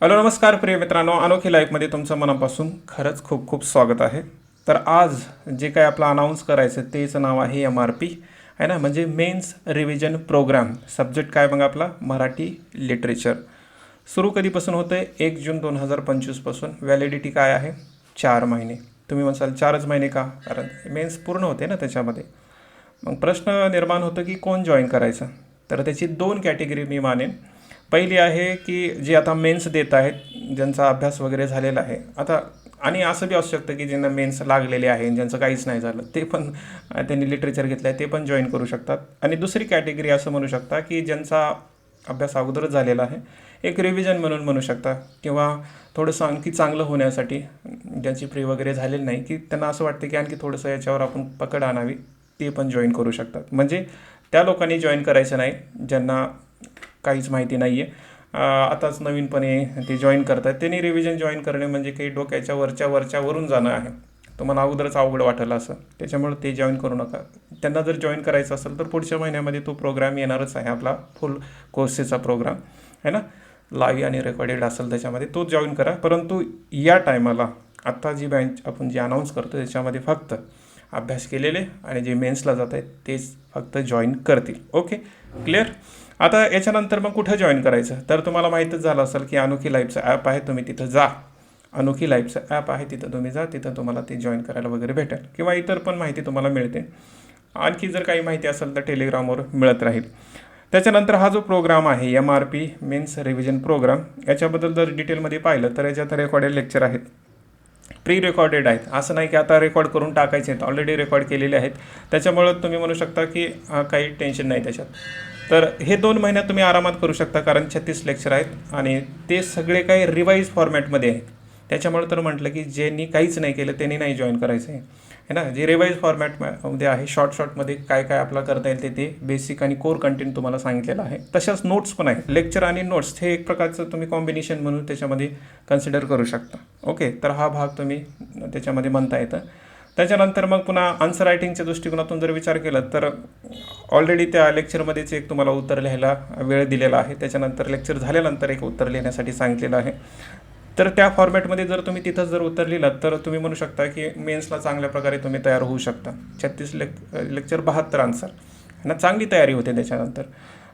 Hello नमस्कार प्रिय मित्रांनो. अनोखी लाईफमध्ये तुमचं मनापासून खरंच खूप खूप स्वागत आहे. तर आज जे काय आपलं अनाऊन्स करायचं तेच नाव आहे एम आर पी आहे ना? म्हणजे मेन्स रिव्हिजन प्रोग्राम सब्जेक्ट काय मग आपला? मराठी लिटरेचर सुरू कधीपासून होतं आहे एक जून दोन हजार पंचवीसपासून व्हॅलिडिटी काय आहे? चार महिने. तुम्ही म्हणसाल चारच महिने का? कारण मेन्स पूर्ण होते ना त्याच्यामध्ये. मग प्रश्न निर्माण होतं की कोण जॉईन करायचं? तर त्याची दोन कॅटेगरी मी मानेन. पहिली आहे की जे आता मेन्स देत आहेत ज्यांचा अभ्यास वगैरे झालेला आहे आता आणि असं बी असू शकतं की ज्यांना मेन्स लागलेले आहे ज्यांचं काहीच नाही झालं ते पण त्यांनी लिटरेचर घेतलं आहे ते पण जॉईन करू शकतात. आणि दुसरी कॅटेगरी असं म्हणू शकता की ज्यांचा अभ्यास अगोदरच झालेला आहे एक रिव्हिजन म्हणून म्हणू शकता किंवा थोडंसं आणखी चांगलं होण्यासाठी ज्यांची फ्री वगैरे झालेली नाही की त्यांना असं वाटतं की आणखी थोडंसं याच्यावर आपण पकड आणावी ते पण जॉईन करू शकतात. म्हणजे त्या लोकांनी जॉईन करायचं नाही ज्यांना काहीच माहिती नाही आहे आताच नवीनपणे ते जॉईन करत आहेत त्यांनी रिव्हिजन जॉईन करणे म्हणजे काही डोक्याच्या वरच्या वरच्या वरून जाणं आहे. तुम्हाला अगोदरच अवघड वाटेल असं त्याच्यामुळे ते जॉईन करू नका. त्यांना जर जॉईन करायचं असेल तर पुढच्या महिन्यामध्ये तो प्रोग्राम येणारच आहे. आपला फुल कोर्सेसचा प्रोग्राम है ना? लाईव्ह आणि रेकॉर्डेड असेल त्याच्यामध्ये तो जॉईन करा. परंतु या टायमाला आत्ता जी बँच आपण जी अनाऊन्स करतो त्याच्यामध्ये फक्त अभ्यास केलेले आणि जे मेन्सला जात आहेत तेच फक्त जॉईन करतील. ओके क्लिअर आता याच्यानंतर मग कुठं जॉईन करायचं? तर तुम्हाला माहीतच झालं असेल की अनोखी लाईफचं ॲप आहे तुम्ही तिथं जा. अनोखी लाईफचं ॲप आहे तिथं तुम्ही जा तिथं तुम्हाला ते जॉईन करायला वगैरे भेटेल किंवा इतर पण माहिती तुम्हाला मिळते. आणखी जर काही माहिती असेल तर टेलिग्रामवर मिळत राहील. त्याच्यानंतर हा जो प्रोग्राम आहे M R P means revision program याच्याबद्दल जर डिटेलमध्ये पाहिलं तर याच्यात रेकॉर्डेड लेक्चर आहेत. प्री रेकॉर्डेड आहेत. असं नाही की आता रेकॉर्ड करून टाकायचे आहेत. ऑलरेडी रेकॉर्ड केलेले आहेत. त्याच्यामुळं तुम्ही म्हणू शकता की काही टेन्शन नाही त्याच्यात. तर हे दोन महिन्यात तुम्ही आरामात करू शकता कारण छत्तीस लेक्चर आहेत आणि ते सगळे काही रिवाईज फॉर्मॅटमध्ये आहेत. त्याच्यामुळे तर म्हटलं की ज्यांनी काहीच नाही केलं त्यांनी नाही जॉईन करायचं आहे है ना? जे रिवाईज फॉर्मॅटमध्ये आहे शॉर्ट शॉर्टमध्ये काय काय आपला करता येईल ते ते बेसिक आणि कोर कंटेंट तुम्हाला सांगितलेलं आहे. तशाच नोट्स पण आहेत. लेक्चर आणि नोट्स हे एक प्रकारचं तुम्ही कॉम्बिनेशन म्हणून त्याच्यामध्ये कन्सिडर करू शकता. ओके तर हा भाग तुम्ही त्याच्यामध्ये म्हणता येतं. त्याच्यानंतर मग पुन्हा आन्सर रायटिंगच्या दृष्टिकोनातून जर विचार केला तर ऑलरेडी त्या लेक्चरमध्येच एक तुम्हाला उत्तर लिहायला वेळ दिलेला आहे. त्याच्यानंतर लेक्चर झाल्यानंतर एक उत्तर लिहिण्यासाठी सांगितलेलं आहे. तर त्या फॉर्मॅटमध्ये जर तुम्ही तिथं जर उत्तर लिहिलात तर तुम्ही म्हणू शकता की मेन्सला चांगल्या प्रकारे तुम्ही तयार होऊ शकता. छत्तीस लेक लेक्चर बहात्तर आन्सर ना चांगली तयारी होते त्याच्यानंतर.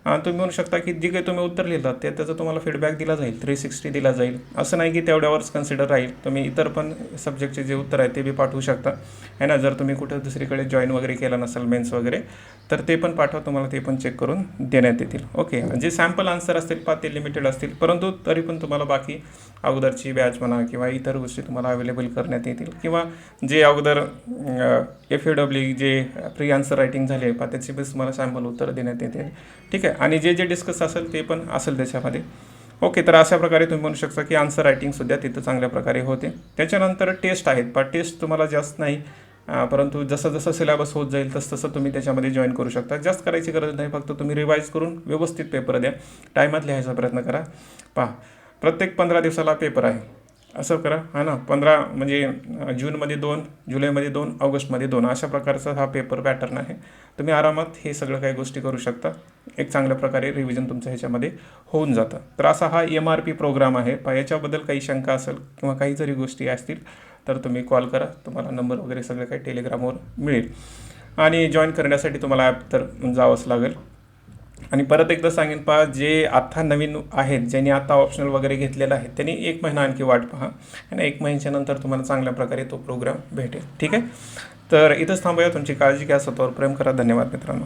तुम्ही म्हणू शकता की जे काही तुम्ही उत्तर लिहिलं ते त्याचा तुम्हाला फीडबॅक दिला जाईल थ्री सिक्स्टी दिला जाईल. असं नाही की तेवढ्यावरच कन्सिडर राहील. तुम्ही इतर पण सब्जेक्टचे जे उत्तर आहे ते बी पाठवू शकता. आहे ना? जर तुम्ही कुठं दुसरीकडे जॉईन वगैरे केला नसेल मेन्स वगैरे तर ते पण पाठवा तुम्हाला ते पण चेक करून देण्यात येतील. ओके जे सॅम्पल आन्सर असतील पा ते लिमिटेड असतील परंतु तरी पण तुम्हाला बाकी अगोदरची बॅच म्हणा किंवा इतर गोष्टी तुम्हाला अवेलेबल करण्यात येतील. किंवा जे अगोदर एफ ए डब्ल्यू जे प्री आन्सर रायटिंग झाले पा त्याची बस तुम्हाला सॅम्पल उत्तर देण्यात येतील. ठीक आहे? आणि जे जे डिस्कस असेल ते पण असेल त्याच्यामध्ये. ओके तर अशा प्रकारे तुम्ही म्हणू शकता की आन्सर रायटिंगसुद्धा तिथं चांगल्या प्रकारे होते. त्याच्यानंतर टेस्ट आहेत पण टेस्ट तुम्हाला जास्त नाही. परंतु जसं जसं सिलेबस होत जाईल तसं तसं तुम्ही त्याच्यामध्ये जॉईन करू शकता. जास्त करायची गरज नाही फक्त तुम्ही रिवाईज करून व्यवस्थित पेपर द्या. टायमात लिहायचा प्रयत्न करा. पहा प्रत्येक पंधरा दिवसाला पेपर आहे. असं करा. हा ना? पंधरा म्हणजे जूनमध्ये दोन जुलैमध्ये दोन ऑगस्टमध्ये दोन. अशा प्रकारचा हा पेपर पॅटर्न आहे. तुम्ही आरामात हे सगळं काही गोष्टी करू शकता. एक चांगल्या प्रकारे रिव्हिजन तुमचं ह्याच्यामध्ये होऊन जातं. तर असा हा एम आर पी प्रोग्राम आहे. पा याच्याबद्दल काही शंका असेल किंवा काही जरी गोष्टी असतील तर तुम्ही कॉल करा. तुम्हाला नंबर वगैरे सगळं काही टेलिग्रामवर मिळेल. आणि जॉईन करण्यासाठी तुम्हाला ॲप तर जावंच लागेल. आणि परत एकदा सांगेन पहा जे आत्ता नवीन आहेत ज्यांनी आता ऑप्शनल वगैरे घेतलेलं आहे त्यांनी एक महिना आणखी वाट पहा. आणि एक महिन्याच्या नंतर तुम्हाला चांगल्या प्रकारे तो प्रोग्राम भेटेल. ठीक आहे? तर इथंच थांबूया. तुमची काळजी घ्या. स्वतःवर प्रेम करा. धन्यवाद मित्रांनो.